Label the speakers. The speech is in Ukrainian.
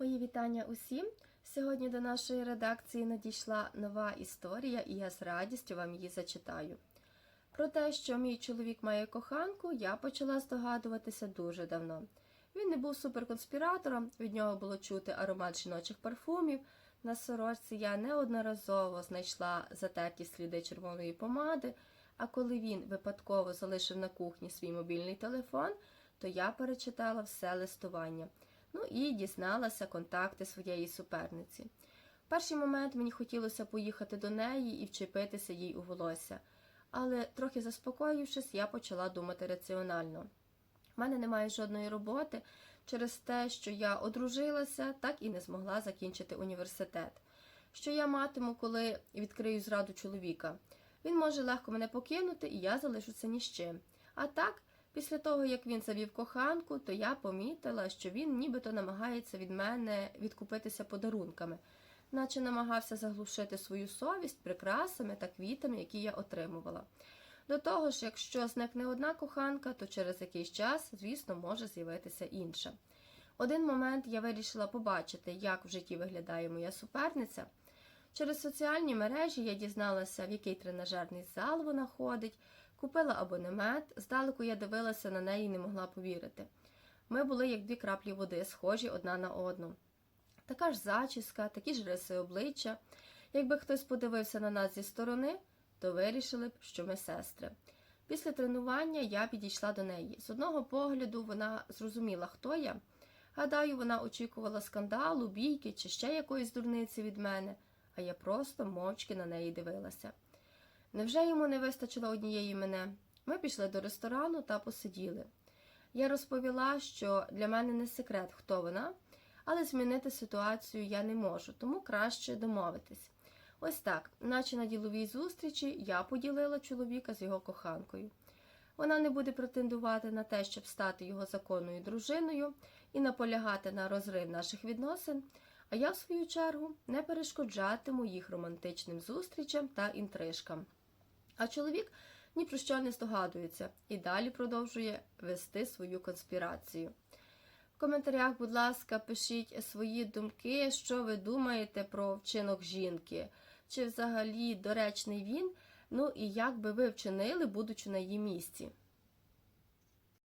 Speaker 1: Мої вітання усім. Сьогодні до нашої редакції надійшла нова історія, і я з радістю вам її зачитаю. Про те, що мій чоловік має коханку, я почала здогадуватися дуже давно. Він не був суперконспіратором, від нього було чути аромат жіночих парфумів. На сорочці я неодноразово знайшла затерті сліди червоної помади, а коли він випадково залишив на кухні свій мобільний телефон, то я перечитала все листування. Ну і дізналася контакти своєї суперниці. В перший момент мені хотілося поїхати до неї і вчепитися їй у волосся, але трохи заспокоївшись, я почала думати раціонально. У мене немає жодної роботи через те, що я одружилася, так і не змогла закінчити університет. Що я матиму, коли відкрию зраду чоловіка? Він може легко мене покинути, і я залишуся ні з чим. А так, після того, як він завів коханку, то я помітила, що він нібито намагається від мене відкупитися подарунками, наче намагався заглушити свою совість прикрасами та квітами, які я отримувала. До того ж, якщо зникне одна коханка, то через якийсь час, звісно, може з'явитися інша. Один момент я вирішила побачити, як в житті виглядає моя суперниця. Через соціальні мережі я дізналася, в який тренажерний зал вона ходить, купила абонемент, здалеку я дивилася на неї і не могла повірити. Ми були як дві краплі води, схожі одна на одну. Така ж зачіска, такі ж риси обличчя. Якби хтось подивився на нас зі сторони, то вирішили б, що ми сестри. Після тренування я підійшла до неї. З одного погляду вона зрозуміла, хто я. Гадаю, вона очікувала скандалу, бійки чи ще якоїсь дурниці від мене, а я просто мовчки на неї дивилася. Невже йому не вистачило однієї мене? Ми пішли до ресторану та посиділи. Я розповіла, що для мене не секрет, хто вона, але змінити ситуацію я не можу, тому краще домовитись. Ось так, наче на діловій зустрічі, я поділила чоловіка з його коханкою. Вона не буде претендувати на те, щоб стати його законною дружиною і наполягати на розрив наших відносин, а я, в свою чергу, не перешкоджатиму їх романтичним зустрічам та інтрижкам. А чоловік ні про що не здогадується і далі продовжує вести свою конспірацію. В коментарях, будь ласка, пишіть свої думки, що ви думаєте про вчинок жінки, чи взагалі доречний він, ну і як би ви вчинили, будучи на її місці.